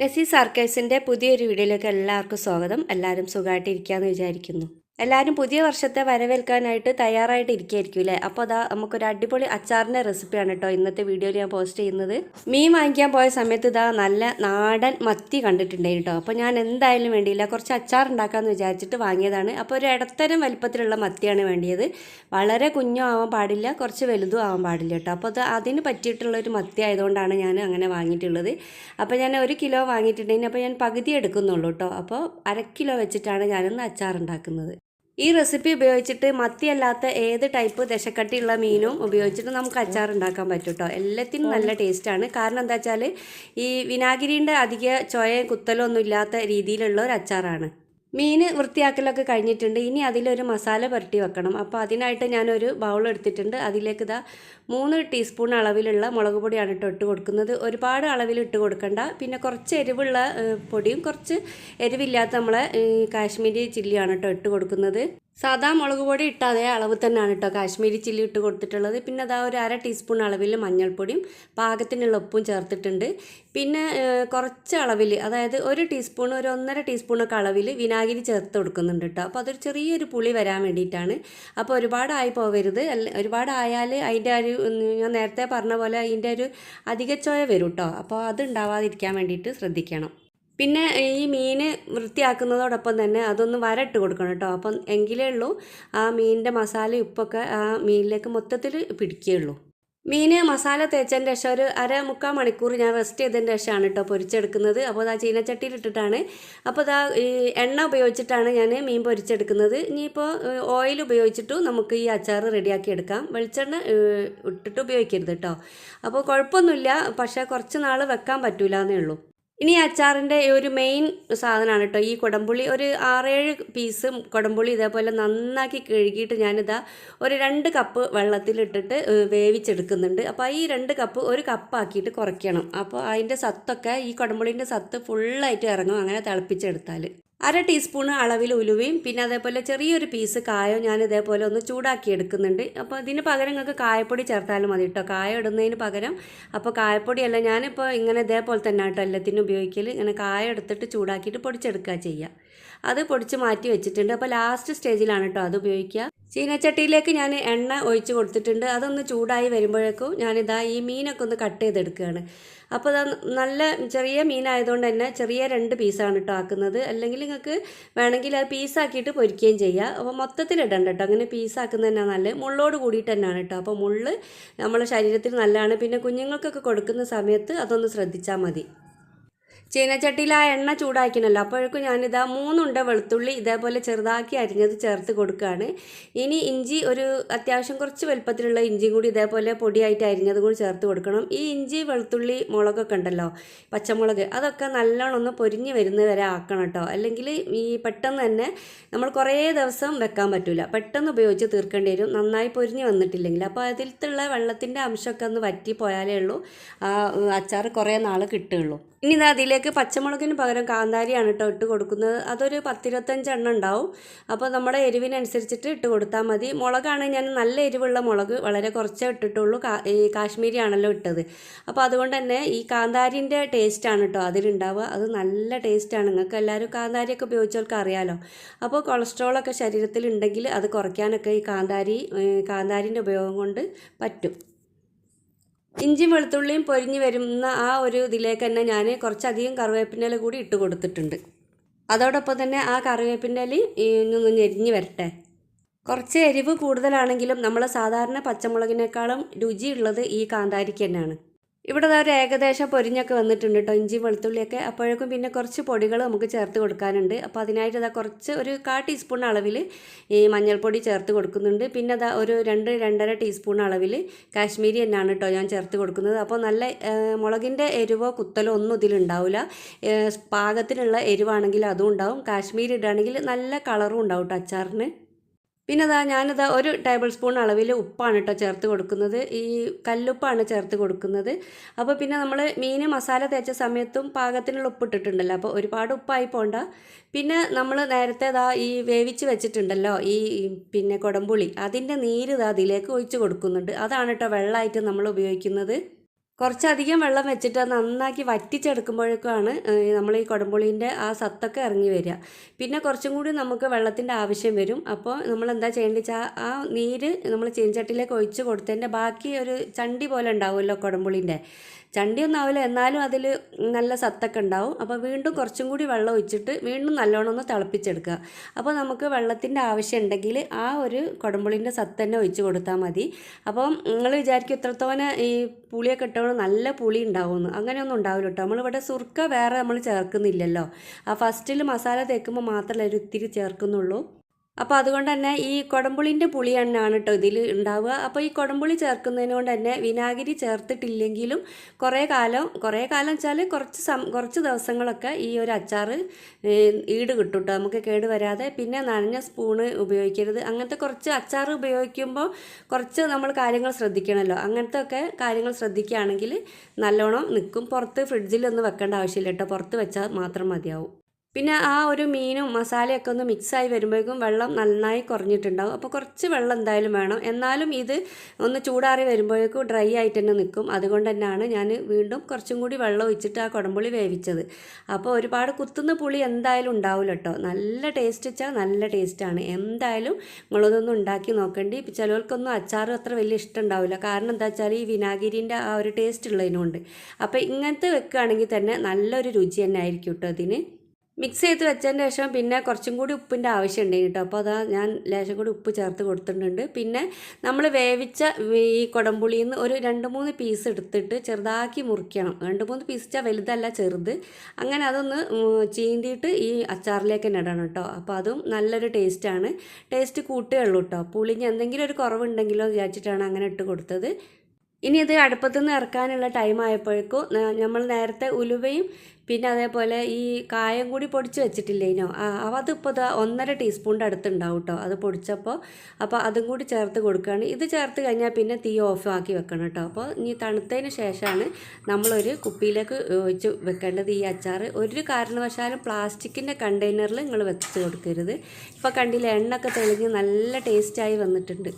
നസി സർക്കേഴ്സിന്റെ പുതിയൊരു വീഡിയോയിലേക്ക് എല്ലാവർക്കും സ്വാഗതം. എല്ലാവരും സുഖമായിട്ടിരിക്കാമെന്ന് വിചാരിക്കുന്നു. എല്ലാവരും പുതിയ വർഷത്തെ വരവേൽക്കാനായിട്ട് തയ്യാറായിട്ട് ഇരിക്കുകയായിരിക്കും അല്ലേ അപ്പോൾ അതാ നമുക്കൊരു അടിപൊളി അച്ചാറിന്റെ റെസിപ്പിയാണ് കേട്ടോ ഇന്നത്തെ വീഡിയോയിൽ ഞാൻ പോസ്റ്റ് ചെയ്യുന്നത്. മീൻ വാങ്ങിക്കാൻ പോയ സമയത്ത് ഇതാ നല്ല നാടൻ മത്തി കണ്ടിട്ടുണ്ടായിരുന്നു കേട്ടോ അപ്പോൾ ഞാൻ എന്തായാലും വേണ്ടിയില്ല കുറച്ച് അച്ചാർ ഉണ്ടാക്കാമെന്ന് വിചാരിച്ചിട്ട് വാങ്ങിയതാണ്. അപ്പോൾ ഒരു ഇടത്തരം വലിപ്പത്തിലുള്ള മത്തിയാണ് വേണ്ടിയത്. വളരെ കുഞ്ഞും ആവാൻ പാടില്ല കുറച്ച് വലുതും ആവാൻ പാടില്ല കേട്ടോ അപ്പോൾ അത് അതിന് പറ്റിയിട്ടുള്ള ഒരു മത്തി ആയതുകൊണ്ടാണ് ഞാൻ അങ്ങനെ വാങ്ങിയിട്ടുള്ളത്. അപ്പോൾ ഞാൻ ഒരു കിലോ വാങ്ങിയിട്ടുണ്ടെങ്കിൽ അപ്പോൾ ഞാൻ പകുതി എടുക്കുന്നുള്ളൂ കേട്ടോ അപ്പോൾ അര കിലോ വെച്ചിട്ടാണ് ഞാനിന്ന് അച്ചാർ ഉണ്ടാക്കുന്നത്. ഈ റെസിപ്പി ഉപയോഗിച്ചിട്ട് മത്തിയല്ലാത്ത ഏത് ടൈപ്പ് ദശക്കട്ടിയുള്ള മീനും ഉപയോഗിച്ചിട്ട് നമുക്ക് അച്ചാർ ഉണ്ടാക്കാൻ പറ്റും കേട്ടോ എല്ലാത്തിനും നല്ല ടേസ്റ്റാണ് കാരണം എന്താ വെച്ചാൽ ഈ വിനാഗിരിന്റെ അധിക ചൊയ കുത്തലൊന്നും ഇല്ലാത്ത രീതിയിലുള്ള ഒരു അച്ചാറാണ്. മീൻ വൃത്തിയാക്കലൊക്കെ കഴിഞ്ഞിട്ടുണ്ട്. ഇനി അതിലൊരു മസാല പുരട്ടി വെക്കണം. അപ്പോൾ അതിനായിട്ട് ഞാനൊരു ബൗൾ എടുത്തിട്ടുണ്ട്. അതിലേക്ക് ഇതാ മൂന്ന് ടീസ്പൂൺ അളവിലുള്ള മുളക് പൊടിയാണ് ഇട്ട് ഇട്ട് കൊടുക്കുന്നത്. ഒരുപാട് അളവിൽ ഇട്ട് കൊടുക്കണ്ട. പിന്നെ കുറച്ച് എരിവുള്ള പൊടിയും കുറച്ച് എരിവില്ലാത്ത നമ്മളെ കാശ്മീരി ചില്ലിയാണ് കേട്ടോ ഇട്ട് കൊടുക്കുന്നത്. സാധാ മുളക് പൊടി ഇട്ട അതേ അളവ് തന്നെയാണ് കേട്ടോ കാശ്മീരി ചില്ലി ഇട്ട് കൊടുത്തിട്ടുള്ളത്. പിന്നെ അതാ ഒരു അര ടീസ്പൂൺ അളവിൽ മഞ്ഞൾപ്പൊടിയും പാകത്തിനുള്ള ഉപ്പും ചേർത്തിട്ടുണ്ട്. പിന്നെ കുറച്ച് അളവിൽ അതായത് ഒരു ടീസ്പൂൺ ഒരു ഒന്നര ടീസ്പൂണൊക്കെ അളവിൽ വിനാഗിരി ചേർത്ത് കൊടുക്കുന്നുണ്ട് കേട്ടോ അപ്പോൾ അതൊരു ചെറിയൊരു പുളി വരാൻ വേണ്ടിയിട്ടാണ്. അപ്പോൾ ഒരുപാടായി പോകരുത് ഒരുപാടായാൽ അതിന്റെ ഒരു ഞാൻ നേരത്തെ പറഞ്ഞ പോലെ അതിന്റെ ഒരു അധികച്ചോയ വരും കേട്ടോ അപ്പോൾ അത് ഉണ്ടാവാതിരിക്കാൻ വേണ്ടിയിട്ട് ശ്രദ്ധിക്കണം. പിന്നെ ഈ മീൻ വൃത്തിയാക്കുന്നതോടൊപ്പം തന്നെ അതൊന്ന് വരട്ട് കൊടുക്കണം കേട്ടോ. അപ്പം എങ്കിലേ ഉള്ളൂ ആ മീനിന്റെ മസാല ഉപ്പൊക്കെ ആ മീനിലേക്ക് മൊത്തത്തിൽ പിടിക്കുകയുള്ളൂ. മീൻ മസാല തേച്ചതിന്റെ ശേഷം ഒരു അര മുക്കാൽ മണിക്കൂർ ഞാൻ റെസ്റ്റ് ചെയ്തതിന്റെ ശേഷമാണ് കേട്ടോ പൊരിച്ചെടുക്കുന്നത്. അപ്പോൾ അതാ ചീനച്ചട്ടിയിൽ ഇട്ടിട്ടാണ്. അപ്പോൾ അതാ ഈ എണ്ണ ഉപയോഗിച്ചിട്ടാണ് ഞാൻ മീൻ പൊരിച്ചെടുക്കുന്നത്. ഇനിയിപ്പോൾ ഓയിൽ ഉപയോഗിച്ചിട്ടും നമുക്ക് ഈ അച്ചാർ റെഡിയാക്കി എടുക്കാം. വെളിച്ചെണ്ണ ഇട്ടിട്ട് ഉപയോഗിക്കരുത് കേട്ടോ. അപ്പോൾ കുഴപ്പമൊന്നുമില്ല. പക്ഷേ കുറച്ച് നാൾ വെക്കാൻ പറ്റൂല എന്നേ ഉള്ളൂ. ഇനി അച്ചാറിന്റെ ഒരു മെയിൻ സാധനമാണ് കേട്ടോ. ഈ കുടംപുളി ഒരു ആറേഴ് പീസ് കുടംപുളി ഇതേപോലെ നന്നാക്കി കഴുകിയിട്ട് ഞാനിതാ ഒരു രണ്ട് കപ്പ് വെള്ളത്തിലിട്ടിട്ട് വേവിച്ചെടുക്കുന്നുണ്ട്. അപ്പോൾ ഈ രണ്ട് കപ്പ് ഒരു കപ്പാക്കിയിട്ട് കുറയ്ക്കണം. അപ്പോൾ അതിന്റെ സത്തൊക്കെ ഈ കുടംപുളീന്റെ സത്ത് ഫുള്ളായിട്ട് ഇറങ്ങും. അങ്ങനെ തിളപ്പിച്ചെടുത്താൽ അര ടീസ്പൂൺ അളവിൽ ഉലുവയും പിന്നെ അതേപോലെ ചെറിയൊരു പീസ് കായോ ഞാൻ ഇതേപോലെ ഒന്ന് ചൂടാക്കി എടുക്കുന്നുണ്ട്. അപ്പോൾ ഇതിന് പകരം നിങ്ങൾക്ക് കായപ്പൊടി ചേർത്താലും മതി കേട്ടോ കായ ഇടുന്നതിന് പകരം. അപ്പോൾ കായപ്പൊടിയല്ല ഞാനിപ്പോൾ ഇങ്ങനെ ഇതേപോലെ തന്നെ കേട്ടോ എല്ലാത്തിനും ഉപയോഗിക്കൽ ഇങ്ങനെ കായ എടുത്തിട്ട് ചൂടാക്കിയിട്ട് പൊടിച്ചെടുക്കുക ചെയ്യുക അത് പൊടിച്ച് മാറ്റി വെച്ചിട്ടുണ്ട്. അപ്പോൾ ലാസ്റ്റ് സ്റ്റേജിലാണ് കേട്ടോ അത് ഉപയോഗിക്കുക ചീനച്ചട്ടിയിലേക്ക് ഞാൻ എണ്ണ ഒഴിച്ച് കൊടുത്തിട്ടുണ്ട്. അതൊന്ന് ചൂടായി വരുമ്പോഴേക്കും ഞാനിതാ ഈ മീനൊക്കെ ഒന്ന് കട്ട് ചെയ്തെടുക്കുകയാണ്. അപ്പോൾ അത് നല്ല ചെറിയ മീനായതുകൊണ്ട് തന്നെ ചെറിയ രണ്ട് പീസാണ് കേട്ടോ ആക്കുന്നത്. അല്ലെങ്കിൽ നിങ്ങൾക്ക് വേണമെങ്കിൽ അത് പീസാക്കിയിട്ട് പൊരിക്കുകയും ചെയ്യാം. അപ്പോൾ മൊത്തത്തിൽ ഇടണ്ട കേട്ടോ. അങ്ങനെ പീസാക്കുന്നത് തന്നെ നല്ല മുള്ളോട് കൂടിയിട്ട് തന്നെയാണ് കേട്ടോ. അപ്പോൾ മുള്ള് നമ്മുടെ ശരീരത്തിന് നല്ലതാണ്. പിന്നെ കുഞ്ഞുങ്ങൾക്കൊക്കെ കൊടുക്കുന്ന സമയത്ത് അതൊന്ന് ശ്രദ്ധിച്ചാൽ മതി. ചീനച്ചട്ടിയിൽ ആ എണ്ണ ചൂടാക്കണമല്ലോ അപ്പോഴേക്കും ഞാനിതാ മൂന്നുണ്ട വെളുത്തുള്ളി ഇതേപോലെ ചെറുതാക്കി അരിഞ്ഞത് ചേർത്ത് കൊടുക്കുകയാണ് ഇനി ഇഞ്ചി ഒരു അത്യാവശ്യം കുറച്ച് വലുപ്പത്തിലുള്ള ഇഞ്ചി കൂടി ഇതേപോലെ പൊടിയായിട്ട് അരിഞ്ഞത് കൂടി ചേർത്ത് കൊടുക്കണം. ഈ ഇഞ്ചി വെളുത്തുള്ളി മുളകൊക്കെ ഉണ്ടല്ലോ പച്ചമുളക് അതൊക്കെ നല്ലോണം ഒന്ന് പൊരിഞ്ഞ് വരുന്നത് വരെ ആക്കണം കേട്ടോ. അല്ലെങ്കിൽ ഈ പെട്ടെന്ന് തന്നെ നമ്മൾ കുറേ ദിവസം വെക്കാൻ പറ്റില്ല പെട്ടെന്ന് ഉപയോഗിച്ച് തീർക്കേണ്ടി വരും. നന്നായി പൊരിഞ്ഞ് വന്നിട്ടില്ലെങ്കിൽ. അപ്പോൾ അതിലത്തുള്ള വെള്ളത്തിന്റെ അംശമൊക്കെ ഒന്ന് വറ്റി പോയാലേ ഉള്ളൂ. ആ അച്ചാർ കുറേ നാൾ കിട്ടുകയുള്ളൂ. ഇനി ഇത് അതിലേക്ക് പച്ചമുളകിന് പകരം കാന്താരിയാണ് കേട്ടോ ഇട്ട് കൊടുക്കുന്നത്. അതൊരു പത്തിരുപത്തഞ്ചെണ്ണം ഉണ്ടാവും. അപ്പോൾ നമ്മുടെ എരിവിനനുസരിച്ചിട്ട് ഇട്ട് കൊടുത്താൽ മതി. മുളകാണ് ഞാൻ നല്ല എരിവുള്ള മുളക് വളരെ കുറച്ചേ ഇട്ടിട്ടുള്ളൂ. ഈ കാശ്മീരി ആണല്ലോ ഇട്ടത്. അപ്പോൾ അതുകൊണ്ട് തന്നെ ഈ കാന്താരിന്റെ ടേസ്റ്റാണ് കേട്ടോ അതിലുണ്ടാവുക. അത് നല്ല ടേസ്റ്റാണ്. നിങ്ങൾക്ക് എല്ലാവരും കാന്താരിയൊക്കെ ഉപയോഗിച്ചവർക്ക് അറിയാമല്ലോ അപ്പോൾ കൊളസ്ട്രോളൊക്കെ ശരീരത്തിൽ ഉണ്ടെങ്കിൽ അത് കുറയ്ക്കാനൊക്കെ ഈ കാന്താരി കാന്താരിന്റെ ഉപയോഗം കൊണ്ട് പറ്റും. ഇഞ്ചിയും വെളുത്തുള്ളിയും പൊരിഞ്ഞ് വരുന്ന ആ ഒരു ഇതിലേക്ക് തന്നെ ഞാൻ കുറച്ചധികം കറിവേപ്പിന്റെ കൂടി ഇട്ട് കൊടുത്തിട്ടുണ്ട്. അതോടൊപ്പം തന്നെ ആ കറിവേപ്പിന്റെ ഒന്ന് ഞെരിഞ്ഞ് വരട്ടെ. കുറച്ച് എരിവ് കൂടുതലാണെങ്കിലും നമ്മൾ സാധാരണ പച്ചമുളകിനേക്കാളും രുചിയുള്ളത് ഈ കാന്താരിക്ക് തന്നെയാണ്. ഇവിടെ ഒരു ഏകദേശം പൊരിഞ്ഞൊക്കെ വന്നിട്ടുണ്ട് കേട്ടോ. ഇഞ്ചി വെളുത്തുള്ളിയൊക്കെ. അപ്പോഴേക്കും പിന്നെ കുറച്ച് പൊടികൾ നമുക്ക് ചേർത്ത് കൊടുക്കാനുണ്ട്. അപ്പോൾ അതിനായിട്ട് ഇതാ കുറച്ച് ഒരു കാ ടീസ്പൂൺ അളവിൽ ഈ മഞ്ഞൾപ്പൊടി ചേർത്ത് കൊടുക്കുന്നുണ്ട്. പിന്നെ അതാ ഒരു രണ്ട് രണ്ടര ടീസ്പൂൺ അളവിൽ കാശ്മീരി തന്നെയാണ് കേട്ടോ ഞാൻ ചേർത്ത് കൊടുക്കുന്നത്. അപ്പോൾ നല്ല മുളകിന്റെ എരിവോ കുത്തലോ ഒന്നും ഇതിലുണ്ടാവില്ല പാകത്തിനുള്ള എരിവാണെങ്കിൽ അതും ഉണ്ടാവും. കാശ്മീരി ഇടുകയാണെങ്കിൽ നല്ല കളറും ഉണ്ടാവും കേട്ടോ അച്ചാറിന്. പിന്നെ അതാ ഞാനിതാ ഒരു ടേബിൾ സ്പൂൺ അളവിൽ ഉപ്പാണ് കേട്ടോ ചേർത്ത് കൊടുക്കുന്നത്. ഈ കല്ലുപ്പാണ് ചേർത്ത് കൊടുക്കുന്നത്. അപ്പോൾ പിന്നെ നമ്മൾ മീൻ മസാല തേച്ച സമയത്തും പാകത്തിനുള്ള ഉപ്പ് ഇട്ടിട്ടുണ്ടല്ലോ. അപ്പോൾ ഒരുപാട് ഉപ്പായി പോണ്ട. പിന്നെ നമ്മൾ നേരത്തെ ഇതാ ഈ വേവിച്ച് വെച്ചിട്ടുണ്ടല്ലോ. ഈ പിന്നെ കുടംപുളി. അതിന്റെ നീര് ഇതാ അതിലേക്ക് ഒഴിച്ച് കൊടുക്കുന്നുണ്ട്. അതാണ് കേട്ടോ വെള്ളമായിട്ട് നമ്മൾ ഉപയോഗിക്കുന്നത്. കുറച്ചധികം വെള്ളം വെച്ചിട്ട് നന്നാക്കി വറ്റിച്ചെടുക്കുമ്പോഴേക്കാണ് നമ്മൾ ഈ കുടംപുളീന്റെ ആ സത്തൊക്കെ ഇറങ്ങി വരിക. പിന്നെ കുറച്ചും കൂടി നമുക്ക് വെള്ളത്തിന്റെ ആവശ്യം വരും. അപ്പോൾ നമ്മൾ എന്താ ചെയ്യേണ്ടത് വെച്ചാൽ ആ നീര് നമ്മൾ ചീൻചട്ടിയിലേക്ക് ഒഴിച്ച് കൊടുത്തതിന്റെ ബാക്കി ഒരു ചണ്ടി പോലെ ഉണ്ടാവുമല്ലോ കുടംപുളീന്റെ ചണ്ടിയൊന്നും ആവില്ല എന്നാലും അതിൽ നല്ല സത്തൊക്കെ ഉണ്ടാവും അപ്പോൾ വീണ്ടും കുറച്ചും കൂടി വെള്ളം ഒഴിച്ചിട്ട് വീണ്ടും നല്ലോണം ഒന്ന് തിളപ്പിച്ചെടുക്കുക. അപ്പോൾ നമുക്ക് വെള്ളത്തിന്റെ ആവശ്യം ഉണ്ടെങ്കിൽ ആ ഒരു കുടമ്പുളിന്റെ സത്ത് തന്നെ ഒഴിച്ച് കൊടുത്താൽ മതി. അപ്പം നിങ്ങൾ വിചാരിക്കും ഇത്രത്തോനെ ഈ പുളിയൊക്കെ ഇട്ടവണ് നല്ല പുളി ഉണ്ടാവുമെന്ന് അങ്ങനെയൊന്നും ഉണ്ടാവില്ല കേട്ടോ നമ്മളിവിടെ സുർക്ക വേറെ നമ്മൾ ചേർക്കുന്നില്ലല്ലോ. ആ ഫസ്റ്റിൽ മസാല തേക്കുമ്പോൾ മാത്രമല്ല ഒരു ഇത്തിരി ചേർക്കുന്നുള്ളൂ. അപ്പോൾ അതുകൊണ്ട് തന്നെ ഈ കുടംപുളിന്റെ പുളി എണ്ണയാണ് കേട്ടോ ഇതിൽ ഉണ്ടാവുക. അപ്പോൾ ഈ കുടംപുളി ചേർക്കുന്നതിന് കൊണ്ട് തന്നെ വിനാഗിരി ചേർത്തിട്ടില്ലെങ്കിലും കുറേ കാലം കുറേ കാലം വെച്ചാൽ കുറച്ച് സം കുറച്ച് ദിവസങ്ങളൊക്കെ ഈ ഒരു അച്ചാർ ഈട് കിട്ടും കേട്ടോ നമുക്ക് കേട് വരാതെ പിന്നെ നനഞ്ഞ സ്പൂണ് ഉപയോഗിക്കരുത്. അങ്ങനത്തെ കുറച്ച് അച്ചാർ ഉപയോഗിക്കുമ്പോൾ കുറച്ച് നമ്മൾ കാര്യങ്ങൾ ശ്രദ്ധിക്കണമല്ലോ അങ്ങനത്തെ ഒക്കെ കാര്യങ്ങൾ ശ്രദ്ധിക്കുകയാണെങ്കിൽ നല്ലോണം നിൽക്കും. പുറത്ത് ഫ്രിഡ്ജിലൊന്നും വെക്കേണ്ട ആവശ്യമില്ല കേട്ടോ പുറത്ത് വെച്ചാൽ മാത്രം മതിയാവും. പിന്നെ ആ ഒരു മീനും മസാലയൊക്കെ ഒന്ന് മിക്സായി വരുമ്പോഴേക്കും വെള്ളം നന്നായി കുറഞ്ഞിട്ടുണ്ടാവും. അപ്പോൾ കുറച്ച് വെള്ളം എന്തായാലും വേണം. എന്നാലും ഇത് ഒന്ന് ചൂടാറി വരുമ്പോഴേക്കും ഡ്രൈ ആയിട്ട് തന്നെ നിൽക്കും. അതുകൊണ്ട് തന്നെയാണ് ഞാൻ വീണ്ടും കുറച്ചും കൂടി വെള്ളം ഒഴിച്ചിട്ട് ആ കുടംപുളി വേവിച്ചത്. അപ്പോൾ ഒരുപാട് കുത്തുന്ന പുളി എന്തായാലും ഉണ്ടാവില്ല കേട്ടോ. നല്ല ടേസ്റ്റ് വെച്ചാൽ നല്ല ടേസ്റ്റാണ് എന്തായാലും നിങ്ങളതൊന്നും ഉണ്ടാക്കി നോക്കേണ്ടി. ചിലവർക്കൊന്നും അച്ചാർ അത്ര വലിയ ഇഷ്ടം ഉണ്ടാവില്ല. കാരണം എന്താ വെച്ചാൽ ഈ വിനാഗിരിന്റെ ആ ഒരു ടേസ്റ്റ് ഉള്ളതിനുണ്ട്. അപ്പോൾ ഇങ്ങനത്തെ വെക്കുകയാണെങ്കിൽ തന്നെ നല്ലൊരു രുചി തന്നെ ആയിരിക്കും കേട്ടോ അതിന് മിക്സ് ചെയ്ത് വെച്ചതിന് ശേഷം പിന്നെ കുറച്ചും കൂടി ഉപ്പിന്റെ ആവശ്യം കേട്ടോ. അപ്പോൾ അതാ ഞാൻ ലേശം കൂടി ഉപ്പ് ചേർത്ത് കൊടുത്തിട്ടുണ്ട്. പിന്നെ നമ്മൾ വേവിച്ച ഈ കുടംപുളിയിൽ നിന്ന് ഒരു രണ്ട് മൂന്ന് പീസ് എടുത്തിട്ട് ചെറുതാക്കി മുറിക്കണം. രണ്ട് മൂന്ന് പീസ് വെച്ചാൽ വലുതല്ല ചെറുത്. അങ്ങനെ അതൊന്ന് ചീന്തിയിട്ട് ഈ അച്ചാറിലേക്ക് തന്നെ ഇടണം കേട്ടോ. അപ്പോൾ അതും നല്ലൊരു ടേസ്റ്റാണ് ടേസ്റ്റ് കൂട്ടുകയുള്ളൂ കേട്ടോ പുളിഞ്ഞ് എന്തെങ്കിലും ഒരു കുറവുണ്ടെങ്കിലോ വിചാരിച്ചിട്ടാണ് അങ്ങനെ ഇട്ട് കൊടുത്തത്. ഇനി ഇത് അടുപ്പത്തുനിന്ന് ഇറക്കാനുള്ള ടൈം ആയപ്പോഴേക്കും നമ്മൾ നേരത്തെ ഉലുവയും പിന്നെ അതേപോലെ ഈ കായം കൂടി പൊടിച്ച് വെച്ചിട്ടില്ലേനോ ആ അതിപ്പോൾ ഒന്നര ടീസ്പൂണിന്റെ അടുത്തുണ്ടാവും കേട്ടോ അത് പൊടിച്ചപ്പോൾ അപ്പോൾ അതും കൂടി ചേർത്ത് കൊടുക്കുകയാണ്. ഇത് ചേർത്ത് കഴിഞ്ഞാൽ പിന്നെ തീ ഓഫ് ആക്കി വെക്കണം കേട്ടോ അപ്പോൾ ഇനി തണുത്തതിന് ശേഷമാണ് നമ്മളൊരു കുപ്പിയിലേക്ക് ഒഴിച്ച് വെക്കേണ്ടത് ഈ അച്ചാർ ഒരു കാരണവശാലും പ്ലാസ്റ്റിക്കിന്റെ കണ്ടെയ്നറിൽ നിങ്ങൾ വെച്ച് കൊടുക്കരുത്. ഇപ്പോൾ കണ്ടില്ല എണ്ണൊക്കെ തെളിഞ്ഞ് നല്ല ടേസ്റ്റായി വന്നിട്ടുണ്ട്.